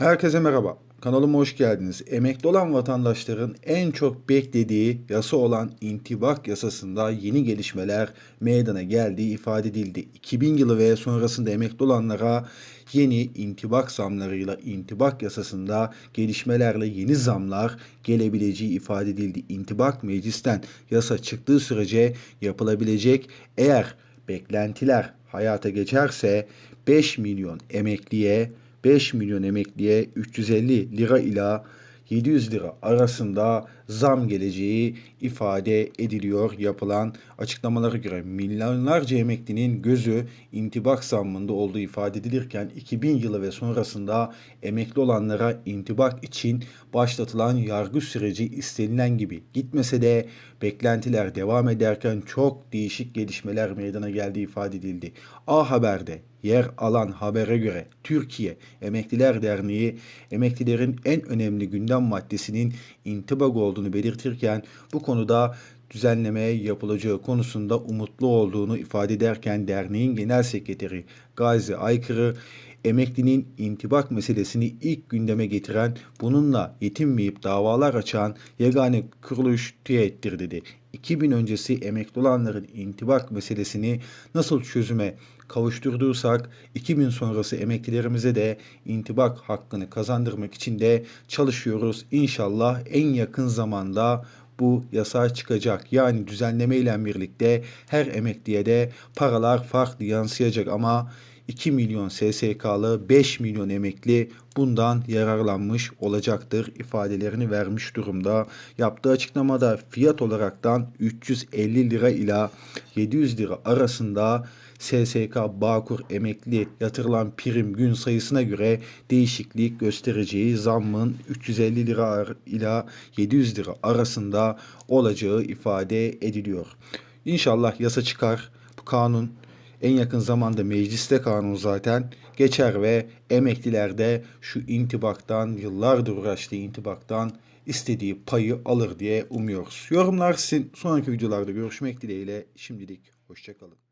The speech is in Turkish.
Herkese merhaba. Kanalıma hoş geldiniz. Emekli olan vatandaşların en çok beklediği yasa olan intibak yasasında yeni gelişmeler meydana geldiği ifade edildi. 2000 yılı ve sonrasında emekli olanlara yeni intibak zamlarıyla intibak yasasında gelişmelerle yeni zamlar gelebileceği ifade edildi. İntibak meclisten yasa çıktığı sürece yapılabilecek eğer beklentiler hayata geçerse 5 milyon emekliye 5 milyon emekliye 350 lira ila 700 lira arasında zam geleceği ifade ediliyor yapılan açıklamalara göre milyonlarca emeklinin gözü intibak zammında olduğu ifade edilirken 2000 yılı ve sonrasında emekli olanlara intibak için başlatılan yargı süreci istenilen gibi gitmese de beklentiler devam ederken çok değişik gelişmeler meydana geldiği ifade edildi. A Haber'de yer alan habere göre Türkiye Emekliler Derneği emeklilerin en önemli gündem maddesinin intibak olduğunu belirtirken bu konuda düzenleme yapılacağı konusunda umutlu olduğunu ifade ederken derneğin genel sekreteri Gazi Aykırı emeklinin intibak meselesini ilk gündeme getiren, bununla yetinmeyip davalar açan yegane kuruluş TÜİK'tir dedi. 2000 öncesi emekli olanların intibak meselesini nasıl çözüme kavuşturduysak 2000 sonrası emeklilerimize de intibak hakkını kazandırmak için de çalışıyoruz. İnşallah en yakın zamanda bu yasa çıkacak. Yani düzenleme ile birlikte her emekliye de paralar farklı yansıyacak ama 2 milyon SSK'lı 5 milyon emekli bundan yararlanmış olacaktır ifadelerini vermiş durumda. Yaptığı açıklamada fiyat olaraktan 350 lira ila 700 lira arasında SSK Bağkur emekli yatırılan prim gün sayısına göre değişiklik göstereceği zammın 350 lira ila 700 lira arasında olacağı ifade ediliyor. İnşallah yasa çıkar. Bu kanun en yakın zamanda mecliste kanun zaten geçer ve emekliler de şu intibaktan yıllardır uğraştığı intibaktan istediği payı alır diye umuyoruz. Yorumlar sizin sonraki videolarda görüşmek dileğiyle şimdilik hoşçakalın.